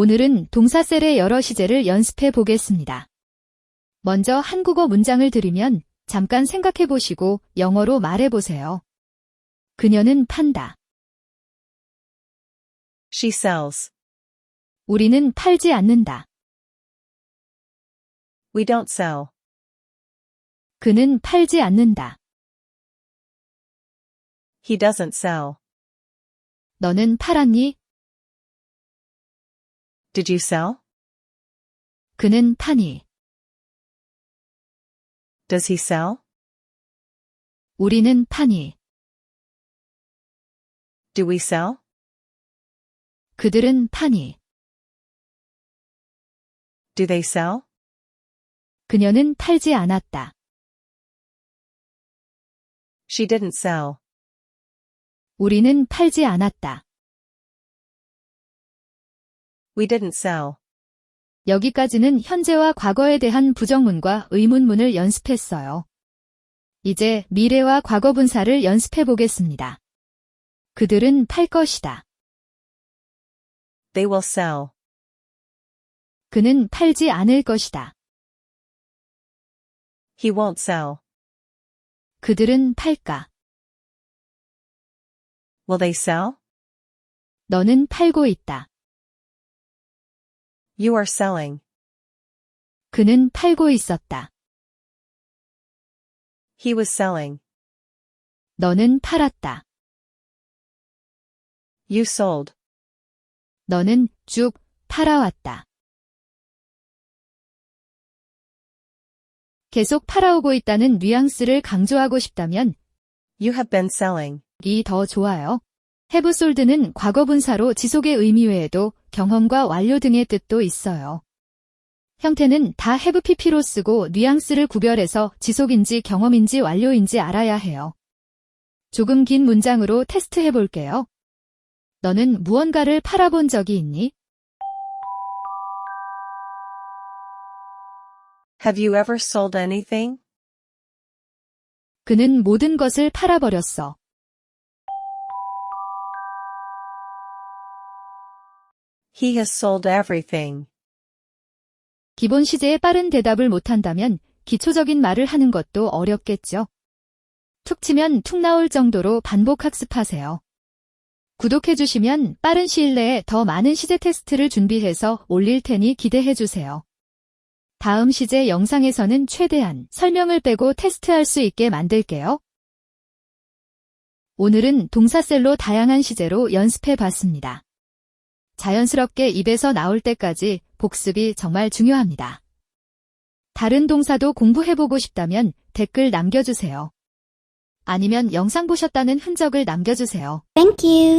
오늘은 동사셀의 여러 시제를 연습해 보겠습니다. 먼저 한국어 문장을 들으면 잠깐 생각해 보시고 영어로 말해 보세요. 그녀는 판다. She sells. 우리는 팔지 않는다. We don't sell. 그는 팔지 않는다. He doesn't sell. 너는 팔았니? Did you sell? 그는 파니. Does he sell? 우리는 파니. Do we sell? 그들은 파니. Do they sell? 그녀는 팔지 않았다. She didn't sell. 우리는 팔지 않았다. We didn't sell. 여기까지는 현재와 과거에 대한 부정문과 의문문을 연습했어요. 이제 미래와 과거 분사를 연습해 보겠습니다. 그들은 팔 것이다. They will sell. 그는 팔지 않을 것이다. He won't sell. 그들은 팔까? Will they sell? 너는 팔고 있다. You are selling. 그는 팔고 있었다. He was selling. 너는 팔았다. You sold. 너는 쭉 팔아왔다. 계속 팔아오고 있다는 뉘앙스를 강조하고 싶다면 You have been selling. 이 더 좋아요. have sold는 과거 분사로 지속의 의미 외에도 경험과 완료 등의 뜻도 있어요. 형태는 다 have pp로 쓰고 뉘앙스를 구별해서 지속인지 경험인지 완료인지 알아야 해요. 조금 긴 문장으로 테스트해 볼게요. 너는 무언가를 팔아본 적이 있니? Have you ever sold anything? 그는 모든 것을 팔아버렸어. He has sold everything. 기본 시제에 빠른 대답을 못한다면 기초적인 말을 하는 것도 어렵겠죠. 툭 치면 툭 나올 정도로 반복 학습하세요. 구독해주시면 빠른 시일 내에 더 많은 시제 테스트를 준비해서 올릴 테니 기대해주세요. 다음 시제 영상에서는 최대한 설명을 빼고 테스트할 수 있게 만들게요. 오늘은 동사셀로 다양한 시제로 연습해 봤습니다. 자연스럽게 입에서 나올 때까지 복습이 정말 중요합니다. 다른 동사도 공부해보고 싶다면 댓글 남겨주세요. 아니면 영상 보셨다는 흔적을 남겨주세요. Thank you.